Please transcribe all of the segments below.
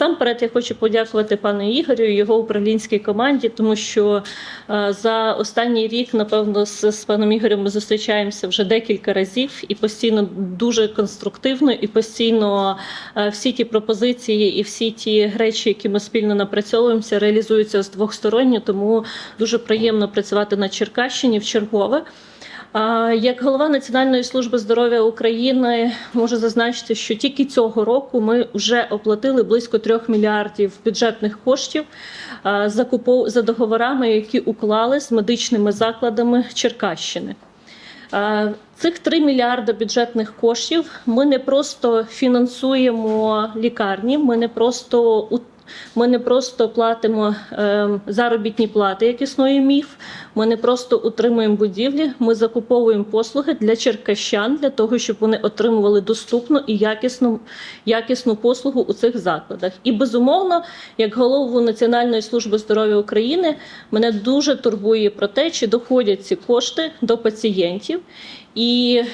Насамперед я хочу подякувати пану Ігорю і його управлінській команді, тому що е, за останній рік, напевно, з, з паном Ігорем ми зустрічаємося вже декілька разів і постійно дуже конструктивно, і постійно е, всі ті пропозиції і всі ті речі, які ми спільно напрацьовуємося, реалізуються з двохсторонньо. Тому дуже приємно працювати на Черкащині в чергове. Як голова Національної служби здоров'я України можу зазначити, що тільки цього року ми вже оплатили близько 3 мільярдів бюджетних коштів за договорами, які уклали з медичними закладами Черкащини. Цих 3 мільярди бюджетних коштів ми не просто фінансуємо лікарні, ми не просто ми не просто платимо е, заробітні плати, як існує міф. Ми не просто утримуємо будівлі, ми закуповуємо послуги для черкащан для того, щоб вони отримували доступну і якісну, якісну послугу у цих закладах. І безумовно, як голову Національної служби здоров'я України, мене дуже турбує про те, чи доходять ці кошти до пацієнтів. І е,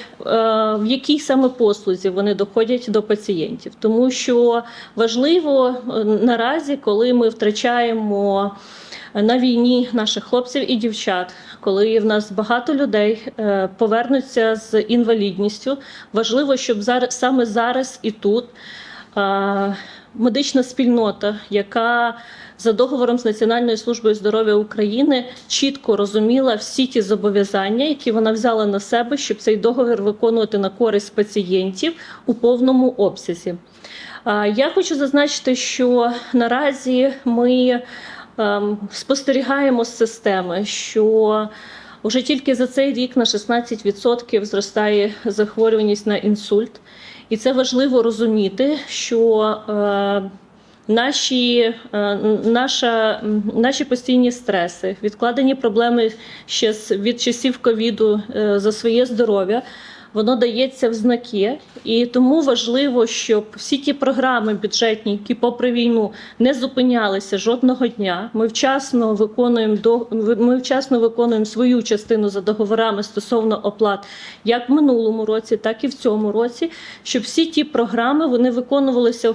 в якій саме послузі вони доходять до пацієнтів, тому що важливо е, наразі, коли ми втрачаємо на війні наших хлопців і дівчат, коли в нас багато людей е, повернуться з інвалідністю, важливо, щоб зараз саме зараз і тут медична спільнота, яка за договором з Національною службою здоров'я України чітко розуміла всі ті зобов'язання, які вона взяла на себе, щоб цей договір виконувати на користь пацієнтів у повному обсязі. Я хочу зазначити, що наразі ми ем, спостерігаємо з системи, що вже тільки за цей рік на 16% зростає захворюваність на інсульт, і це важливо розуміти, що е, Наші, е, наша, наші постійні стреси, відкладені проблеми ще з від часів ковіду е, за своє здоров'я, воно дається в знаки, і тому важливо, щоб всі ті програми бюджетні, які попри війну не зупинялися жодного дня. Ми вчасно виконуємо до ми вчасно виконуємо свою частину за договорами стосовно оплат, як в минулому році, так і в цьому році. Щоб всі ті програми вони виконувалися.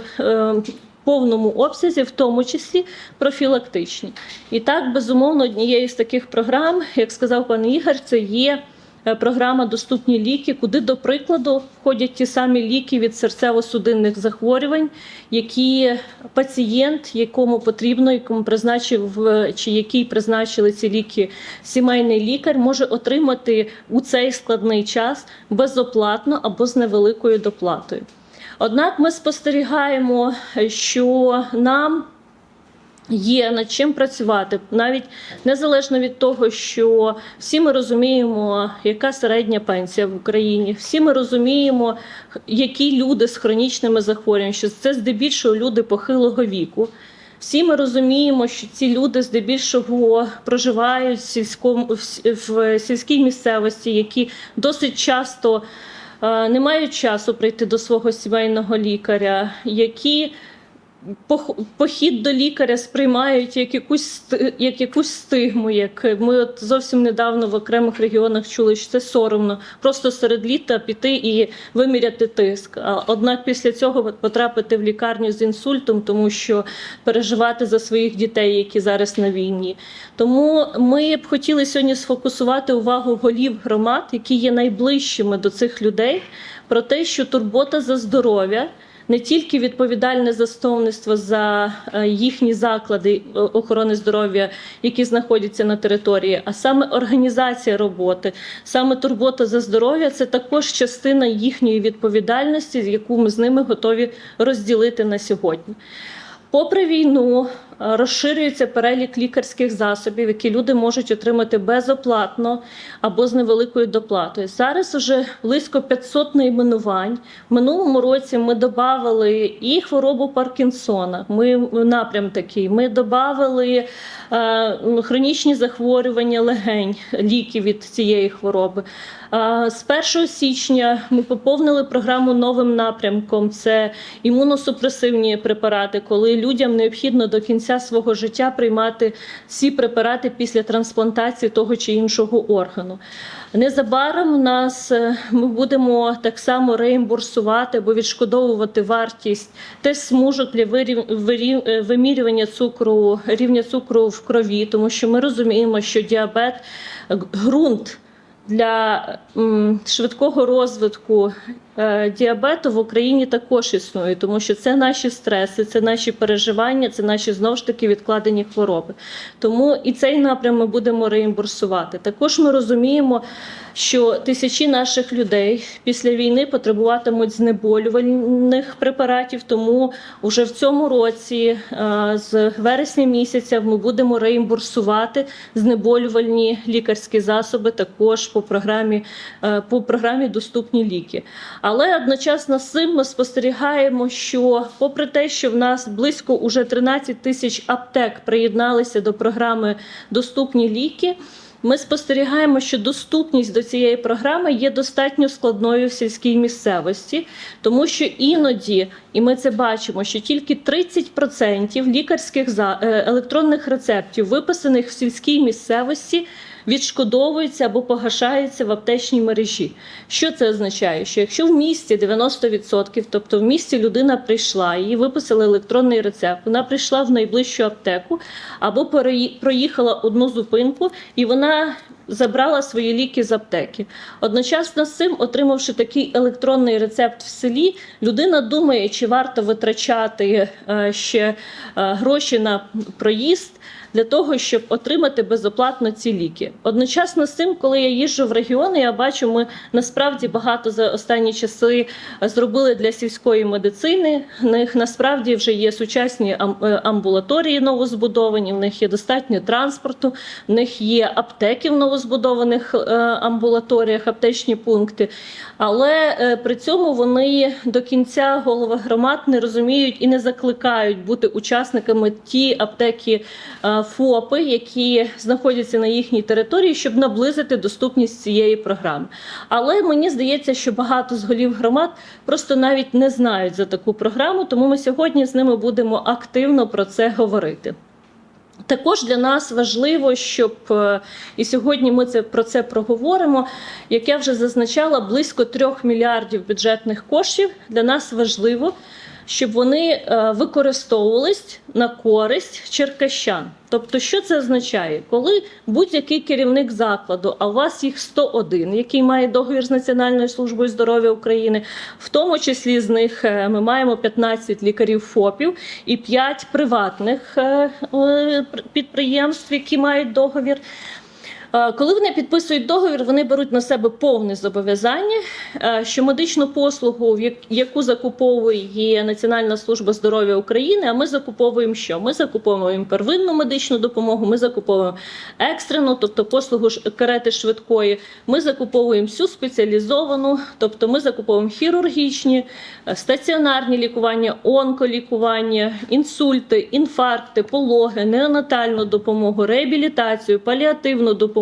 Повному обсязі, в тому числі профілактичні. І так, безумовно, однією з таких програм, як сказав пан Ігор, це є е, програма Доступні ліки, куди, до прикладу, входять ті самі ліки від серцево-судинних захворювань, які пацієнт, якому потрібно, якому призначив чи який призначили ці ліки сімейний лікар, може отримати у цей складний час безоплатно або з невеликою доплатою. Однак ми спостерігаємо, що нам є над чим працювати, навіть незалежно від того, що всі ми розуміємо, яка середня пенсія в Україні, всі ми розуміємо, які люди з хронічними захворюваннями, що це здебільшого люди похилого віку. Всі ми розуміємо, що ці люди здебільшого проживають в сільському в сільській місцевості, які досить часто не мають часу прийти до свого сімейного лікаря, які похід до лікаря сприймають як якусь як якусь стигму. Як ми от зовсім недавно в окремих регіонах чули, що це соромно просто серед літа піти і виміряти тиск. А однак після цього потрапити в лікарню з інсультом, тому що переживати за своїх дітей, які зараз на війні. Тому ми б хотіли сьогодні сфокусувати увагу голів громад, які є найближчими до цих людей, про те, що турбота за здоров'я не тільки відповідальне засновництво за е, їхні заклади е, охорони здоров'я, які знаходяться на території, а саме організація роботи, саме турбота за здоров'я це також частина їхньої відповідальності, яку ми з ними готові розділити на сьогодні. Попри війну розширюється перелік лікарських засобів, які люди можуть отримати безоплатно або з невеликою доплатою. Зараз уже близько 500 найменувань. В минулому році ми додали і хворобу Паркінсона. Ми напрям такий. Ми додали е, хронічні захворювання легень, ліки від цієї хвороби. Е, З 1 січня ми поповнили програму новим напрямком. Це імуносупресивні препарати, коли людям необхідно до кінця кінця свого життя приймати ці препарати після трансплантації того чи іншого органу. Незабаром нас е, ми будемо так само реімбурсувати або відшкодовувати вартість теж смужок для е, вимірювання цукру, рівня цукру в крові, тому що ми розуміємо, що діабет е, ґрунт для швидкого розвитку діабету в Україні також існує, тому що це наші стреси, це наші переживання, це наші знову ж таки відкладені хвороби. Тому і цей напрям ми будемо реімбурсувати. Також ми розуміємо, що тисячі наших людей після війни потребуватимуть знеболювальних препаратів. Тому вже в цьому році, е, з вересня місяця, ми будемо реімбурсувати знеболювальні лікарські засоби також по програмі, е, по програмі Доступні ліки. Але одночасно з цим ми спостерігаємо, що, попри те, що в нас близько уже 13 тисяч аптек приєдналися до програми Доступні ліки. Ми спостерігаємо, що доступність до цієї програми є достатньо складною в сільській місцевості, тому що іноді, і ми це бачимо, що тільки 30% лікарських е, електронних рецептів, виписаних в сільській місцевості, відшкодовуються або погашаються в аптечній мережі. Що це означає? Що якщо в місті 90%, тобто в місті людина прийшла, їй виписали електронний рецепт, вона прийшла в найближчу аптеку або проїхала одну зупинку, і вона забрала свої ліки з аптеки. Одночасно з цим, отримавши такий електронний рецепт в селі, людина думає, чи варто витрачати е, ще е, гроші на проїзд для того, щоб отримати безоплатно ці ліки. Одночасно з цим, коли я їжджу в регіони, я бачу, ми насправді багато за останні часи зробили для сільської медицини. В них насправді вже є сучасні е, амбулаторії новозбудовані, в них є достатньо транспорту, в них є аптеки в новозбудованих е, амбулаторіях, аптечні пункти. Але е, при цьому вони до кінця голови громад не розуміють і не закликають бути учасниками ті аптеки е, ФОПи, які знаходяться на їхній території, щоб наблизити доступність цієї програми. Але мені здається, що багато з голів громад просто навіть не знають за таку програму, тому ми сьогодні з ними будемо активно про це говорити. Також для нас важливо, щоб е, і сьогодні ми це про це проговоримо. Як я вже зазначала, близько трьох мільярдів бюджетних коштів для нас важливо, щоб вони е, використовувались на користь черкащан. Тобто, що це означає? Коли будь-який керівник закладу, а у вас їх 101, який має договір з Національною службою здоров'я України, в тому числі з них е, ми маємо 15 лікарів ФОПів і 5 приватних е, підприємств, які мають договір. Е, Коли вони підписують договір, вони беруть на себе повне зобов'язання, е, що медичну послугу, яку закуповує Національна служба здоров'я України, а ми закуповуємо що? Ми закуповуємо первинну медичну допомогу, ми закуповуємо екстрену, тобто послугу карети швидкої. Ми закуповуємо всю спеціалізовану, тобто ми закуповуємо хірургічні, е, стаціонарні лікування, онколікування, інсульти, інфаркти, пологи, неонатальну допомогу, реабілітацію, паліативну допомогу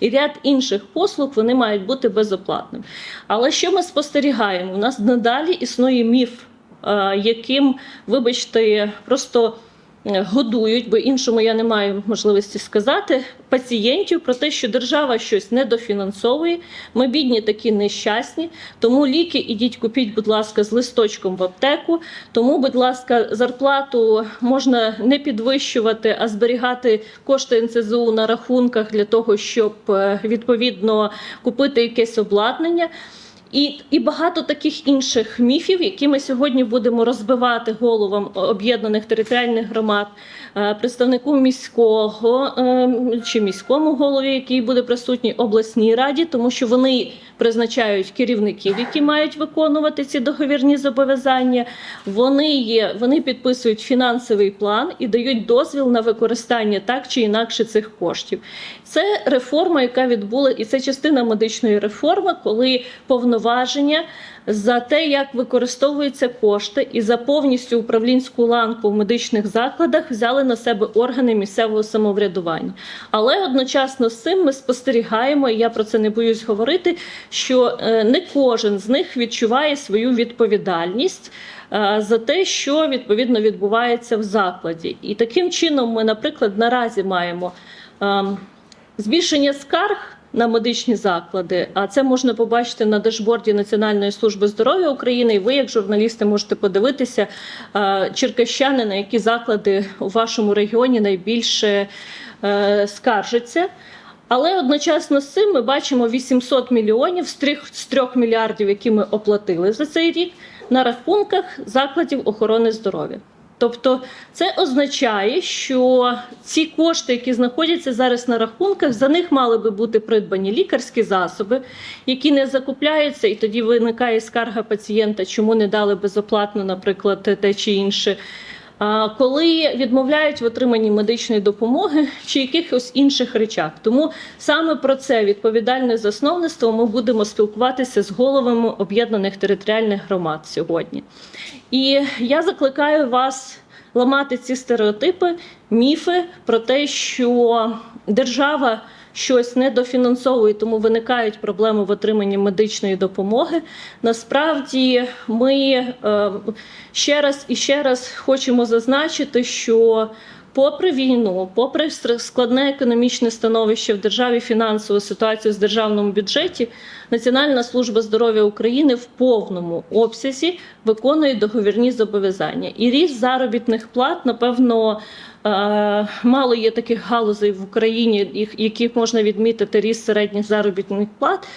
і ряд інших послуг вони мають бути безоплатними. Але що ми спостерігаємо? У нас надалі існує міф, е, яким, вибачте, просто годують, бо іншому я не маю можливості сказати пацієнтів про те, що держава щось недофінансовує. Ми бідні такі нещасні. Тому ліки ідіть купіть, будь ласка, з листочком в аптеку. Тому, будь ласка, зарплату можна не підвищувати, а зберігати кошти НСЗУ на рахунках для того, щоб е, відповідно купити якесь обладнання. І, і багато таких інших міфів, які ми сьогодні будемо розбивати головам об'єднаних територіальних громад, е, представнику міського е, чи міському голові, який буде присутній обласній раді, тому що вони призначають керівників, які мають виконувати ці договірні зобов'язання. Вони є, вони підписують фінансовий план і дають дозвіл на використання так чи інакше цих коштів. Це реформа, яка відбула, і це частина медичної реформи, коли повноваження за те, як використовуються кошти, і за повністю управлінську ланку в медичних закладах взяли на себе органи місцевого самоврядування. Але одночасно з цим ми спостерігаємо, і я про це не боюсь говорити, що е, не кожен з них відчуває свою відповідальність. е, За те, що відповідно відбувається в закладі, і таким чином ми, наприклад, наразі маємо ем, збільшення скарг на медичні заклади. А це можна побачити на дашборді Національної служби здоров'я України. І ви, як журналісти, можете подивитися е, черкащани, на які заклади у вашому регіоні найбільше е, скаржаться. Але одночасно з цим ми бачимо 800 мільйонів з 3, з 3 мільярдів, які ми оплатили за цей рік, на рахунках закладів охорони здоров'я. Тобто це означає, що ці кошти, які знаходяться зараз на рахунках, за них мали би бути придбані лікарські засоби, які не закупляються, і тоді виникає скарга пацієнта, чому не дали безоплатно, наприклад, те чи інше. Коли відмовляють в отриманні медичної допомоги чи якихось інших речах, тому саме про це відповідальне засновництво ми будемо спілкуватися з головами об'єднаних територіальних громад сьогодні. І я закликаю вас ламати ці стереотипи, міфи про те, що держава щось недофінансовує, тому виникають проблеми в отриманні медичної допомоги. Насправді, ми е, ще раз і ще раз хочемо зазначити, що Попри війну, попри складне економічне становище в державі, фінансову ситуацію з державному бюджеті, Національна служба здоров'я України в повному обсязі виконує договірні зобов'язання. І ріст заробітних плат, напевно, мало є таких галузей в Україні, яких можна відмітити ріст середніх заробітних плат.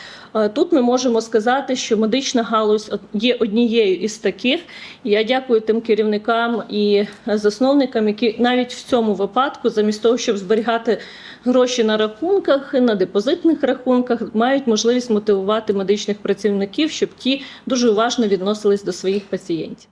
Тут ми можемо сказати, що медична галузь є однією із таких. Я дякую тим керівникам і засновникам, які навіть в цьому випадку, замість того, щоб зберігати гроші на рахунках, на депозитних рахунках, мають можливість мотивувати медичних працівників, щоб ті дуже уважно відносились до своїх пацієнтів.